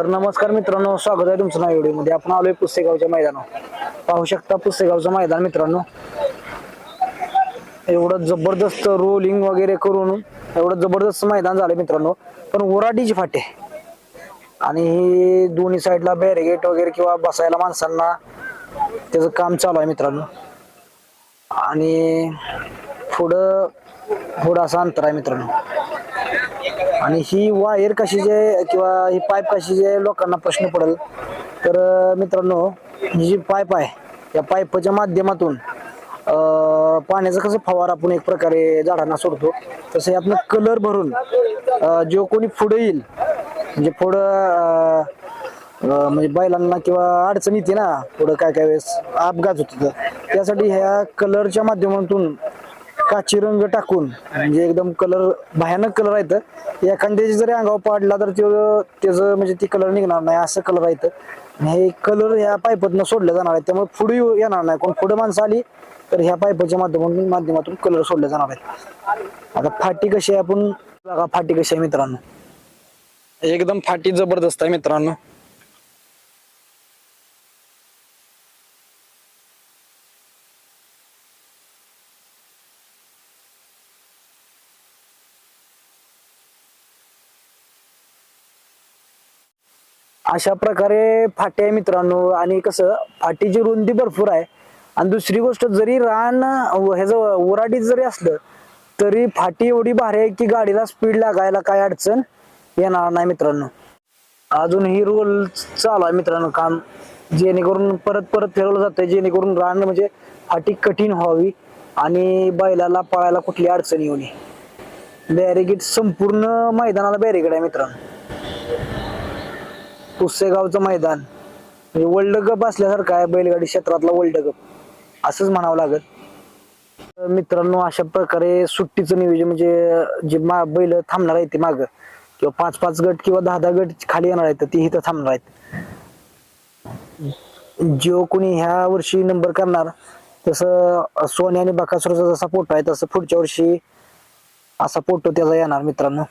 तर नमस्कार मित्रांनो स्वागत आहे तुमचं नाव व्हिडिओमध्ये. आपण आलोय पुसेगावच्या मैदानावर. पाहू शकता पुसेगावचं मैदान मित्रांनो. एवढं जबरदस्त रोलिंग वगैरे करून एवढं जबरदस्त मैदान झालं मित्रांनो. पण उराटीची फाटे. आणि दोन्ही साईडला बॅरिगेट वगैरे किंवा बसायला माणसांना त्याचं काम चालू आहे मित्रांनो. आणि पुढं पुढं असं अंतर आहे मित्रांनो. आणि ही वायर कशी जे किंवा ही पाईप कशी जे लोकांना प्रश्न पडेल तर मित्रांनो ही जी पाईप आहे या पाईपच्या माध्यमातून पाण्याचा कसं फवार आपण एक प्रकारे झाडांना सोडतो तसं यातनं कलर भरून जो कोणी पुढे येईल म्हणजे पुढं म्हणजे बैलांना किंवा अडचण येते ना पुढं काय काय वेळेस अपघात होतो त्यासाठी ह्या कलरच्या माध्यमातून काची रंग टाकून म्हणजे एकदम कलर भयानक कलर आहेत एखाद्याची जरी अंगावर पाडला तर त्यो त्याचं म्हणजे ती कलर निघणार नाही असं कलर आहेत हे कलर ह्या पाईपातनं सोडले जाणार आहेत त्यामुळे पुढे येऊ- येणार नाही. कोण पुढे माणसं आली तर ह्या पायपाच्या माध्यमातून माध्यमातून कलर सोडले जाणार आहेत. आता फाटी कशी आहे? आपण बघा फाटी कशी आहे मित्रांनो. एकदम फाटी जबरदस्त आहे मित्रांनो. अशा प्रकारे फाटी आहे मित्रांनो. आणि कसं फाटीची रुंदी भरपूर आहे. आणि दुसरी गोष्ट जरी रान ह्याचं उराटीत जरी असलं तरी फाटी एवढी भारी आहे की गाडीला स्पीड लागायला काय अडचण येणार नाही मित्रांनो. अजून ही रोल चालू आहे मित्रांनो काम. जेणेकरून परत परत फिरवलं जातंय जेणेकरून रान म्हणजे फाटी कठीण व्हावी आणि बैलाला पळायला कुठली अडचण येऊ नये. बॅरिगेट संपूर्ण मैदानाला बॅरिगेट आहे मित्रांनो. पुसेगावचं मैदान. म्हणजे वर्ल्ड कप असल्यासारखं आहे बैलगाडी क्षेत्रातला वर्ल्ड कप असंच म्हणावं लागत तर मित्रांनो अशा प्रकारे सुट्टीचं नियोजन म्हणजे जे मा बैल थांबणार आहेत ते माग किंवा पाच पाच गट किंवा दहा दहा गट खाली येणार आहेत ती इथं थांबणार आहेत. जो कोणी ह्या वर्षी नंबर करणार तसं सोने आणि बकासुरचा जसा फोटो आहे तसं पुढच्या वर्षी असा फोटो त्याचा येणार मित्रांनो.